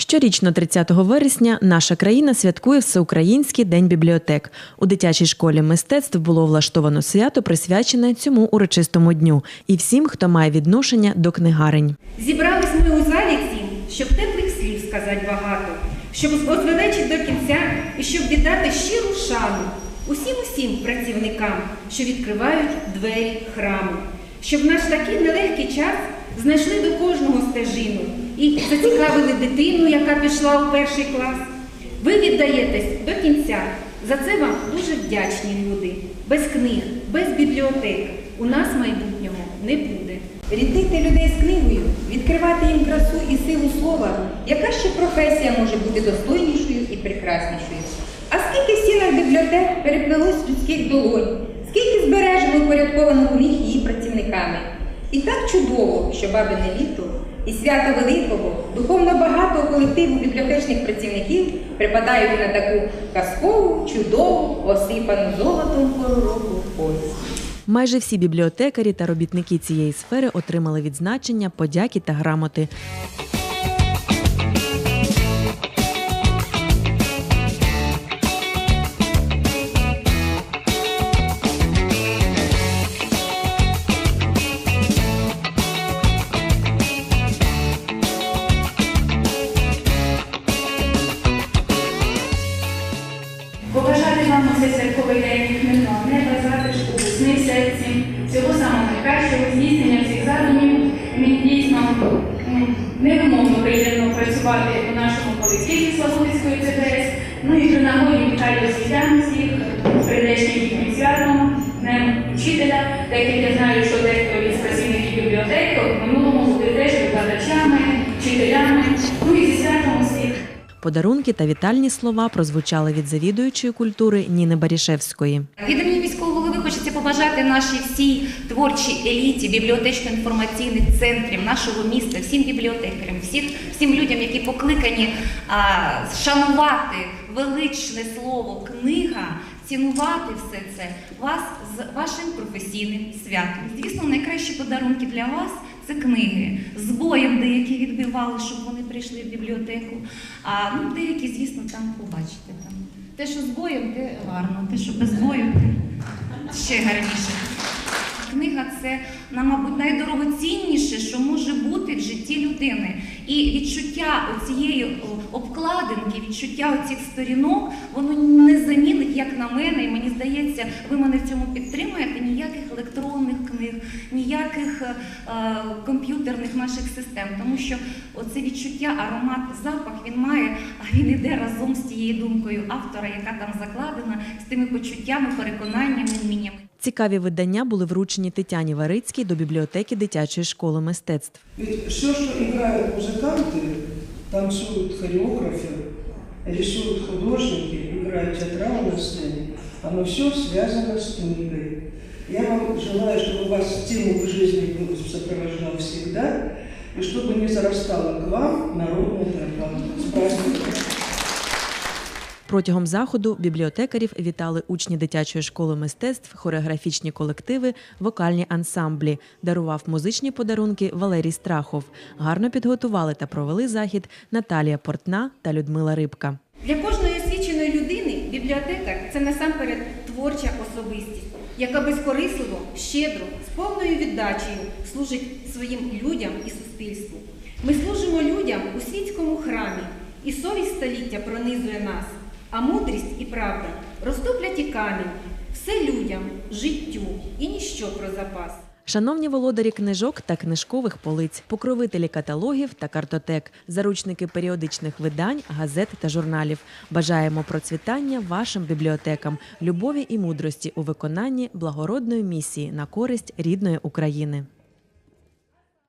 Щорічно, 30 вересня, наша країна святкує Всеукраїнський день бібліотек. У дитячій школі мистецтв було влаштовано свято, присвячене цьому урочистому дню, і всім, хто має відношення до книгарень. Зібрались ми у залі цім, щоб теплих слів сказати багато, щоб озвелечити до кінця і щоб віддати щиру шану усім усім працівникам, що відкривають двері храму, щоб наш такий нелегкий час знайшли до кожного стежину і зацікавили дитину, яка пішла у перший клас. Ви віддаєтесь до кінця. За це вам дуже вдячні люди. Без книг, без бібліотек у нас майбутнього не буде. Ріднити людей з книгою, відкривати їм красу і силу слова, яка ще професія може бути достойнішою і прекраснішою. А скільки в стінах бібліотек переплелось людських долонь, скільки збережено упорядковано книг її працівниками. І так чудово, що бабине літо і свято Великого, духовно багатого колективу бібліотечних працівників припадають на таку казкову, чудову, осипану золотом пору ось. Майже всі бібліотекарі та робітники цієї сфери отримали відзначення, подяки та грамоти. Цей святковий день мирного неба, затишку, весни серці, всього самого найкращого, здійснення всіх задумів. Мені дійсно невимовно приємно працювати у нашому колективі Славутської ЦДС. Ну і при нагоді вітаю освітян всіх прийдешнім їхнім святом, Днем вчителя, так як я знаю, що дехто із працівників бібліотеки в минулому були теж викладачами, вчителями, ну і зі святом усіх. Подарунки та вітальні слова прозвучали від завідуючої культури Ніни Барішевської. Від імені міського голови хочеться побажати нашій всій творчій еліті бібліотечно-інформаційних центрів нашого міста, всім бібліотекарям, всіх, всім людям, які покликані а, шанувати величне слово книга, цінувати все це вас з вашим професійним святом. Звісно, найкращі подарунки для вас це книги. З боєм деякі відбивали, щоб вони прийшли в бібліотеку. А ну, деякі, звісно, там побачите там. Те, що з боєм, те гарно, те, що без бою, те ще гарніше. Книга це, мабуть, найдорогоцінніше, що може бути в житті людини. І відчуття цієї обкладинки, відчуття оцих сторінок, воно не замінить, як на мене, і мені здається, ви мене в цьому підтримуєте. Ніяких електронних книг, ніяких е, комп'ютерних наших систем. Тому що оце відчуття, аромат, запах він має, а він іде разом з тією думкою автора, яка там закладена, з тими почуттями, переконаннями, вміннями. Цікаві видання були вручені Тетяні Варицькій до бібліотеки дитячої школи мистецтв. Ведь все, что играют музыканты, танцуют хореографы, рисуют художники, играют театралы на сцене, оно все связано с книгой. Я вам желаю, чтобы вас тема в жизни сопровождала всегда, и чтобы не зарастала к вам народная тропа. С праздником! Протягом заходу бібліотекарів вітали учні дитячої школи мистецтв, хореографічні колективи, вокальні ансамблі. Дарував музичні подарунки Валерій Страхов. Гарно підготували та провели захід Наталія Портна та Людмила Рибка. Для кожної освіченої людини бібліотекар це насамперед творча особистість, яка безкорисливо, щедро, з повною віддачею служить своїм людям і суспільству. Ми служимо людям у світському храмі, і совість століття пронизує нас, а мудрість і правда розтоплять і камінь. Все людям, життю і ніщо про запас. Шановні володарі книжок та книжкових полиць, покровителі каталогів та картотек, заручники періодичних видань, газет та журналів. Бажаємо процвітання вашим бібліотекам, любові і мудрості у виконанні благородної місії на користь рідної України.